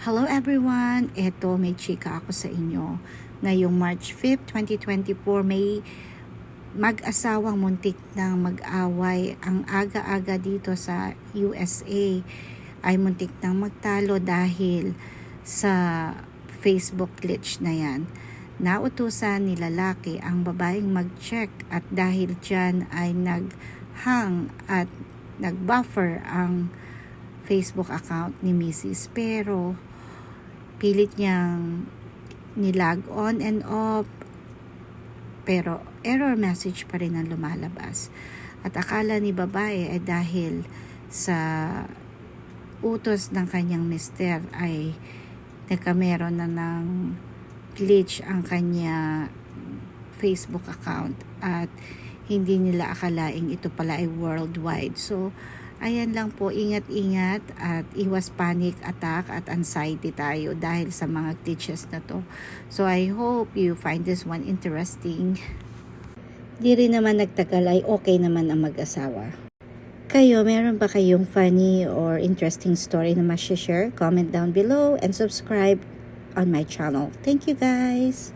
Hello everyone! Eto, may chika ako sa inyo. Ngayong March 5, 2024, may mag-asawang muntik ng mag-away. Ang aga-aga dito sa USA ay muntik ng magtalo dahil sa Facebook glitch na yan. Nautusan ni lalaki ang babaeng mag-check at dahil dyan ay nag-hang at nag-buffer ang Facebook account ni Mrs. Pero pilit niyang nilag on and off pero error message pa rin ang lumalabas. At akala ni babae ay dahil sa utos ng kanyang mister ay nagkameron na ng glitch ang kanya Facebook account at hindi nila akalaing ito pala ay worldwide. So, ayan lang po, ingat-ingat at iwas panic attack at anxiety tayo dahil sa mga glitches na to. So, I hope you find this one interesting. Di rin naman nagtagal ay okay naman ang mag-asawa. Kayo, meron ba kayong funny or interesting story na ma-share? Comment down below and subscribe on my channel. Thank you guys!